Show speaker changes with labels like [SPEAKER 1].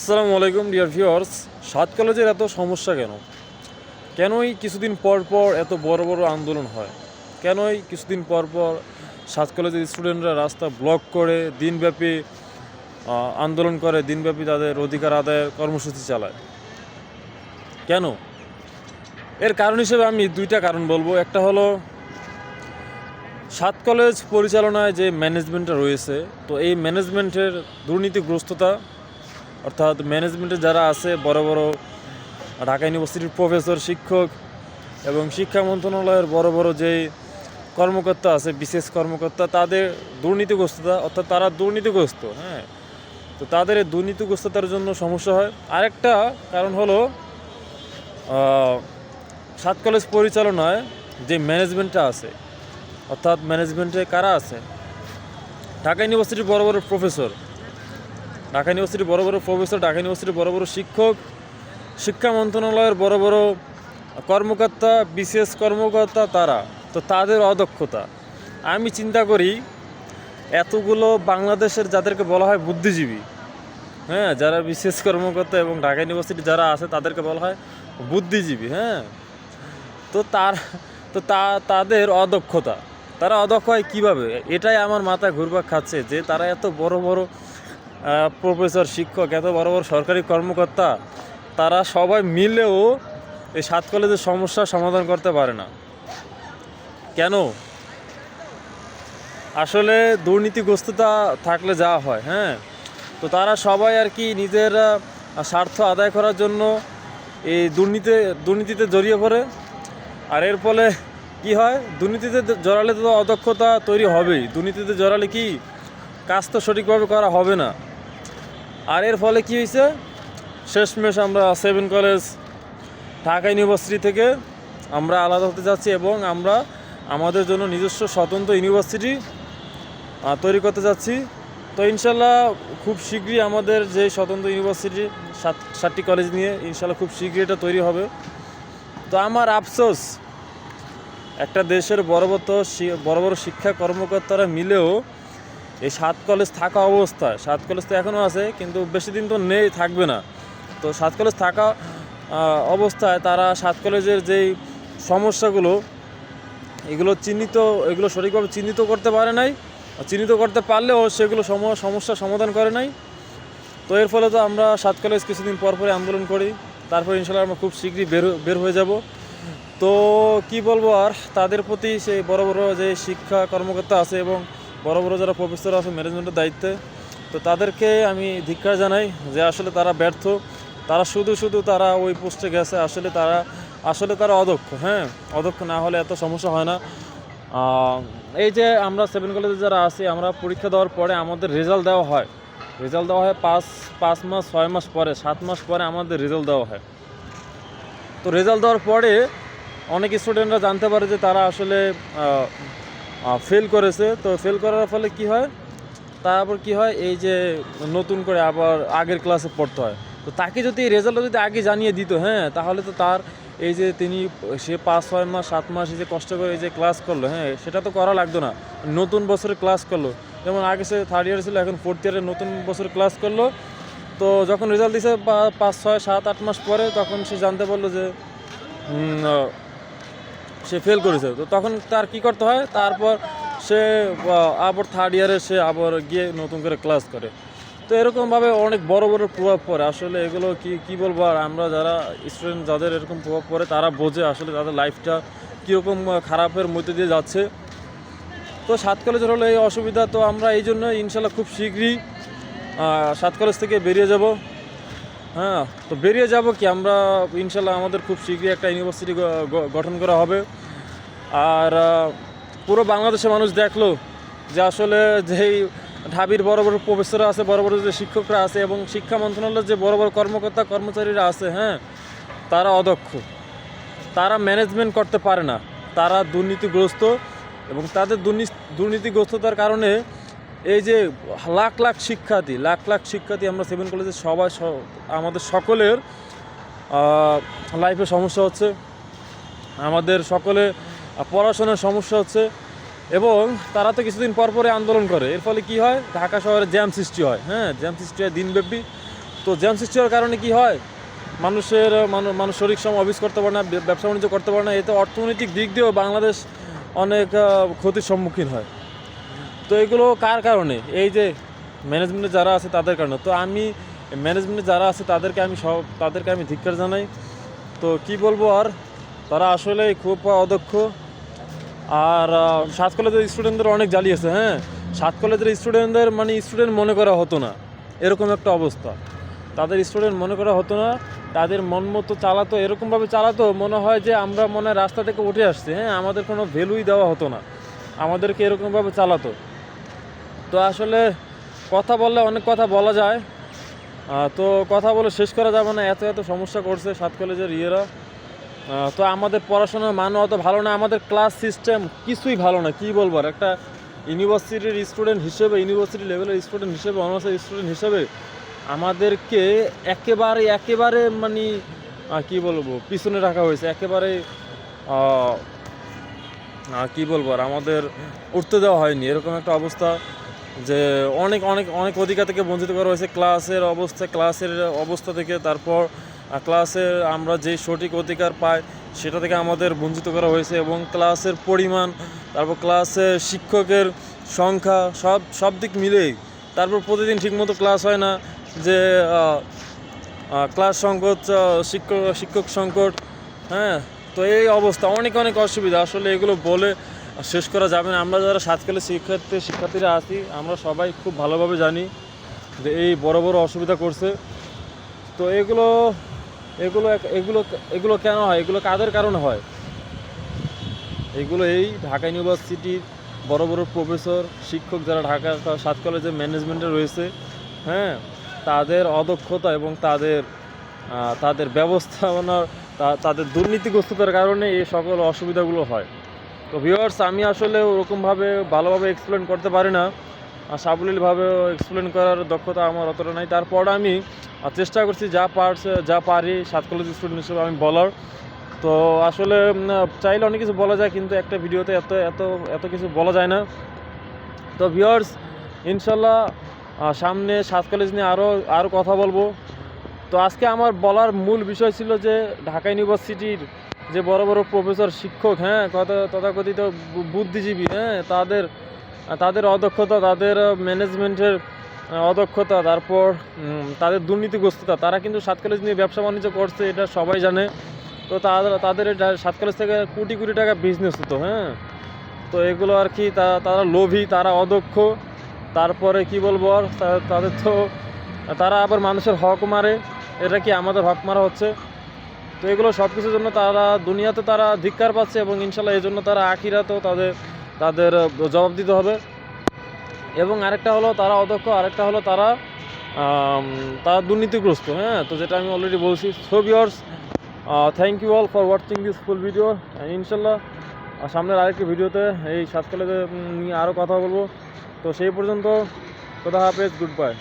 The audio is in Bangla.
[SPEAKER 1] আসসালামু আলাইকুম, ডিয়ার ভিউয়ার্স। সাত কলেজের এত সমস্যা কেন? কেনই কিছুদিন পর পর এত বড় বড় আন্দোলন হয়? কেনই কিছুদিন পর পর সাত কলেজের স্টুডেন্টরা রাস্তা ব্লক করে দিনব্যাপী আন্দোলন করে, দিনব্যাপী তাদের অধিকার আদায়ের কর্মসূচি চালায়? কেন? এর কারণ হিসেবে আমি দুইটা কারণ বলব। একটা হলো, সাত কলেজ পরিচালনায় যে ম্যানেজমেন্টটা রয়েছে, তো এই ম্যানেজমেন্টের দুর্নীতিগ্রস্ততা অর্থাৎ ম্যানেজমেন্টে যারা আছে, বড় বড় ঢাকা ইউনিভার্সিটির প্রফেসর শিক্ষক এবং শিক্ষা মন্ত্রণালয়ের বড় বড় যেই কর্মকর্তা আছে, বিশেষ কর্মকর্তা, তাদের দুর্নীতিগ্রস্ততা, অর্থাৎ তারা দুর্নীতিগ্রস্ত হ্যাঁ? তো তাদের এই দুর্নীতিগ্রস্ততার জন্য সমস্যা হয়। আরেকটা কারণ হলো সাত কলেজ পরিচালনায় যে ম্যানেজমেন্টটা আছে, অর্থাৎ ম্যানেজমেন্টে কারা আছে? ঢাকা ইউনিভার্সিটির বড় বড় প্রফেসর ঢাকা ইউনিভার্সিটির বড় বড় প্রফেসর, ঢাকা ইউনিভার্সিটির বড় বড় শিক্ষক, শিক্ষা মন্ত্রণালয়ের বড় বড় কর্মকর্তা বিশেষ কর্মকর্তা তারা। তো তাদের অদক্ষতা। আমি চিন্তা করি, এতগুলো বাংলাদেশের যাদেরকে বলা হয় বুদ্ধিজীবী হ্যাঁ যারা বিশেষ কর্মকর্তা এবং ঢাকা ইউনিভার্সিটি যারা আছে তাদেরকে বলা হয় বুদ্ধিজীবী হ্যাঁ। তো তার, তো তা, তাদের অদক্ষতা। তারা অদক্ষ হয় কীভাবে? এটাই আমার মাথায় ঘুরপাক খাচ্ছে যে তারা এত বড় বড় প্রফেসর, শিক্ষক, এত বড় বড় সরকারি কর্মকর্তা, তারা সবাই মিলেও এই সাত কলেজের সমস্যার সমাধান করতে পারে না। কেন? আসলে দুর্নীতিগ্রস্ততা থাকলে যা হয় হ্যাঁ? তো তারা সবাই আর কি নিজের স্বার্থ আদায় করার জন্য এই দুর্নীতি, দুর্নীতিতে জড়িয়ে পড়ে। আর এর ফলে কি হয়? দুর্নীতিতে জড়ালে তো অদক্ষতা তৈরি হবেই। দুর্নীতিতে জড়ালে কি? কাজ তো সঠিকভাবে করা হবে না। আর এর ফলে কি হয়েছে? শেষমেশ আমরা সেভেন কলেজ ঢাকা ইউনিভার্সিটি থেকে আমরা আলাদা হতে যাচ্ছি এবং আমরা আমাদের জন্য নিজস্ব স্বতন্ত্র ইউনিভার্সিটি তৈরি করতে যাচ্ছি। তো ইনশাল্লাহ খুব শীঘ্রই আমাদের যে স্বতন্ত্র ইউনিভার্সিটি সাত, সাতটি কলেজ নিয়ে ইনশাল্লাহ খুব শীঘ্রই এটা তৈরি হবে। তো আমার আফসোস, একটা দেশের বড় বড় বড় বড় শিক্ষা কর্মকর্তারা মিলেও এই সাত কলেজ থাকা অবস্থায় সাত কলেজ তো এখনও আছে, কিন্তু বেশি দিন তো নেই, থাকবে না। তো সাত কলেজ থাকা অবস্থায় তারা সাত কলেজের যেই সমস্যাগুলো, এগুলো চিহ্নিত, এগুলো সঠিকভাবে চিহ্নিত করতে পারে নাই। চিহ্নিত করতে পারলেও সেগুলো সম- সমস্যার সমাধান করে নাই। তো এর ফলে তো আমরা সাত কলেজ কিছুদিন পর পরে আন্দোলন করি। তারপর ইনশাল্লাহ আমরা খুব শীঘ্রই বের বের হয়ে যাব। তো কি বলব আর, তাদের প্রতি সেই বড় বড় যে শিক্ষা কর্মকর্তা আছে এবং বড় বড় যারা প্রফেসর আছে ম্যানেজমেন্টের দায়িত্বে, তো তাদেরকে আমি ধিক্ষার জানাই যে আসলে তারা ব্যর্থ। তারা শুধু শুধু তারা ওই পোস্টে গেছে, আসলে তারা আসলে তারা অদক্ষ হ্যাঁ? অদক্ষ না হলে এত সমস্যা হয় না। এই যে আমরা সেভেন কলেজে যারা আছি, আমরা পরীক্ষা দেওয়ার পরে আমাদের রেজাল্ট দেওয়া হয়। রেজাল্ট দেওয়া হয় পাঁচ পাঁচ মাস, ছয় মাস পরে, সাত মাস পরে আমাদের রেজাল্ট দেওয়া হয়। তো রেজাল্ট দেওয়ার পরে অনেক স্টুডেন্টরা জানতে পারে যে তারা আসলে ফেল করেছে। তো ফেল করার ফলে কি হয়? তারপর কি হয়? এই যে নতুন করে আবার আগের ক্লাসে পড়তে হয়। তো তাকে যদি রেজাল্টটা যদি আগে জানিয়ে দিত হ্যাঁ তাহলে তো তার এই যে তিনি, সে পাঁচ, ছয় মাস, সাত মাস এই যে কষ্ট করে এই যে ক্লাস করল হ্যাঁ সেটা তো করা লাগতো না। নতুন বছরে ক্লাস করল। যেমন আগে সে থার্ড ইয়ার ছিল, এখন ফোর্থ ইয়ারে নতুন বছরে ক্লাস করল। তো যখন রেজাল্ট দিছে পাঁচ, ছয়, সাত, আট মাস পরে তখন সে জানতে পারল যে সে ফেল করেছে। তো তখন তার কি করতে হয়? তারপর সে আবার থার্ড ইয়ারে সে আবার গিয়ে নতুন করে ক্লাস করে। তো এরকমভাবে অনেক বড় বড় প্রভাব পড়ে। আসলে এগুলো কি কি বলব? আর আমরা যারা স্টুডেন্ট যাদের এরকম প্রভাব পড়ে, তারা বোঝে আসলে তাদের লাইফটা কীরকম খারাপের মধ্যে দিয়ে যাচ্ছে। তো সাত কলেজের হলো এই অসুবিধা। তো আমরা এই জন্য ইনশাল্লাহ খুব শীঘ্রই সাত কলেজ থেকে বেরিয়ে যাব। হ্যাঁ তো বেরিয়ে যাব কি? আমরা ইনশাল্লাহ আমাদের খুব শীঘ্রই একটা ইউনিভার্সিটি গঠন করা হবে। আর পুরো বাংলাদেশের মানুষ দেখল যে আসলে যেই ঢাবির বড় বড় প্রফেসররা আছে, বড় বড় যে শিক্ষকরা আছে এবং শিক্ষা মন্ত্রণালয়ের যে বড় বড় কর্মকর্তা, কর্মচারীরা আছে হ্যাঁ তারা অদক্ষ। তারা ম্যানেজমেন্ট করতে পারে না। তারা দুর্নীতিগ্রস্ত এবং তাদের দুর্নীতি দুর্নীতিগ্রস্ততার কারণে এই যে লাখ লাখ শিক্ষার্থী, লাখ লাখ শিক্ষার্থী আমরা সেভেন কলেজের সবাই আমাদের সকলের লাইফে সমস্যা হচ্ছে। আমাদের সকলে পড়াশোনার সমস্যা হচ্ছে এবং তারা তো কিছুদিন পর পরে আন্দোলন করে। এর ফলে কি হয়? ঢাকা শহরে জ্যাম সৃষ্টি হয় হ্যাঁ? জ্যাম সৃষ্টি হয় দিনব্যাপী। তো জ্যাম সৃষ্টি হওয়ার কারণে কি হয়? মানুষের, মানু- মানুষ শরীর সম, অফিস করতে পারে না ব্যবসা বাণিজ্য করতে পারে না। এতে অর্থনৈতিক দিক দিয়েও বাংলাদেশ অনেক ক্ষতির সম্মুখীন হয়। তো এগুলো কার কারণে? এই যে ম্যানেজমেন্টে যারা আছে তাদের কারণে। তো আমি ম্যানেজমেন্টে যারা আছে তাদেরকে আমি সব, তাদেরকে আমি ধিক্কার জানাই। তো কি বলব আর? তারা আসলে খুব অদক্ষ। আর সাত কলেজের স্টুডেন্টদের অনেক জ্বালিয়েছে হ্যাঁ? সাত কলেজের স্টুডেন্টদের মানে স্টুডেন্ট মনে করা হতো না। এরকম একটা অবস্থা। তাদের স্টুডেন্ট মনে করা হতো না, তাদের মন মতো চালাতো, এরকমভাবে চালাতো, মনে হয় যে আমরা মনে রাস্তা থেকে উঠে আসছি হ্যাঁ? আমাদের কোনো ভ্যালুই দেওয়া হতো না। আমাদেরকে এরকমভাবে চালাতো। তো আসলে কথা বললে অনেক কথা বলা যায়। তো কথা বলে শেষ করা যাবে না, এত এত সমস্যা করছে সাত কলেজের ইয়েরা। তো আমাদের পড়াশোনার মান অত ভালো না, আমাদের ক্লাস সিস্টেম কিছুই ভালো না, কি বলব আর? একটা ইউনিভার্সিটির স্টুডেন্ট হিসেবে ইউনিভার্সিটি লেভেলের স্টুডেন্ট হিসেবে অনার্সের স্টুডেন্ট হিসেবে আমাদেরকে একেবারে একেবারে মানে কি বলব, পিছনে রাখা হয়েছে, একেবারে কি বলব আর? আমাদের উঠতে দেওয়া হয়নি। এরকম একটা অবস্থা যে অনেক অনেক অনেক অধিকার থেকে বঞ্চিত করা হয়েছে। ক্লাসের অবস্থা ক্লাসের অবস্থা থেকে, তারপর আহ, ক্লাসে আমরা যেই সঠিক অধিকার পাই সেটা থেকে আমাদের বঞ্চিত করা হয়েছে এবং ক্লাসের পরিমাণ তারপর ক্লাসে শিক্ষকের সংখ্যা সব সব দিক মিলেই। তারপর প্রতিদিন ঠিকমতো ক্লাস হয় না যে ক্লাস সংকট শিক্ষক শিক্ষক সংকট হ্যাঁ? তো এই অবস্থা অনেক অনেক অসুবিধা। আসলে এগুলো বলে শেষ করা যাবে না। আমরা যারা সাতকালে শিক্ষার্থী শিক্ষার্থীরা আছি আমরা সবাই খুব ভালোভাবে জানি যে এই বড় বড় অসুবিধা করছে। তো এগুলো এগুলো এগুলো এগুলো কেন হয়? এগুলো কাদের কারণে হয়? এগুলো এই ঢাকা ইউনিভার্সিটির বড় বড় প্রফেসর, শিক্ষক যারা ঢাকা সাত কলেজের ম্যানেজমেন্টে রয়েছে হ্যাঁ তাদের অদক্ষতা এবং তাদের তাদের ব্যবস্থাপনার তাদের দুর্নীতিগ্রস্ততার কারণে এই সকল অসুবিধাগুলো হয়। তো ভিউয়ার্স আমি আসলে ওরকমভাবে ভালোভাবে এক্সপ্লেন করতে পারি না। সাবলীলভাবে এক্সপ্লেন করার দক্ষতা আমার অতটা নাই। তারপর আমি আহ, চেষ্টা করছি যা পারছে যা পারি সাত কলেজ স্টুডেন্ট হিসেবে আমি বলার। তো আসলে চাইলে অনেক কিছু বলা যায় কিন্তু একটা ভিডিওতে এত এত এত কিছু বলা যায় না। তো ভিউয়ার্স ইনশাল্লাহ সামনে সাত কলেজ নিয়ে আরও আরও কথা বলব। তো আজকে আমার বলার মূল বিষয় ছিল যে ঢাকা ইউনিভার্সিটির যে বড় বড় প্রফেসর শিক্ষক হ্যাঁ কথা তথাকথিত বুদ্ধিজীবী হ্যাঁ তাদের তাদের অদক্ষতা তাদের ম্যানেজমেন্টের অদক্ষতা, তারপর তাদের দুর্নীতিগ্রস্ততা, তারা কিন্তু সাত কলেজ নিয়ে ব্যবসা বাণিজ্য করছে, এটা সবাই জানে। তো তাদের তাদের সাত কলেজ থেকে কোটি কোটি টাকা বিজনেস হতো হ্যাঁ? তো এগুলো আর কি তারা লোভী, তারা অদক্ষ। তারপরে কি বলব আর তাদের তো, তারা আবার মানুষের হক মারে, এটা কি আমাদের হক মারা হচ্ছে? তো এগুলো সব কিছুর জন্য তারা, দুনিয়াতে তারা ধিক্কার পাচ্ছে এবং ইনশাল্লাহ এই জন্য তারা আখিরাতেও তাদের তাদের জবাব দিতে হবে। এবং আরেকটা হলো তারা অধ্যক্ষ, আরেকটা হলো তারা তারা দুর্নীতিগ্রস্ত হ্যাঁ? তো যেটা আমি অলরেডি বলছি। So viewers thank you all for watching this full video ইনশাল্লাহ সামনের আরেকটি ভিডিওতে এই সাতকালে নিয়ে আরও কথা বলব। তো সেই পর্যন্ত কথা হাফেজ গুড বাই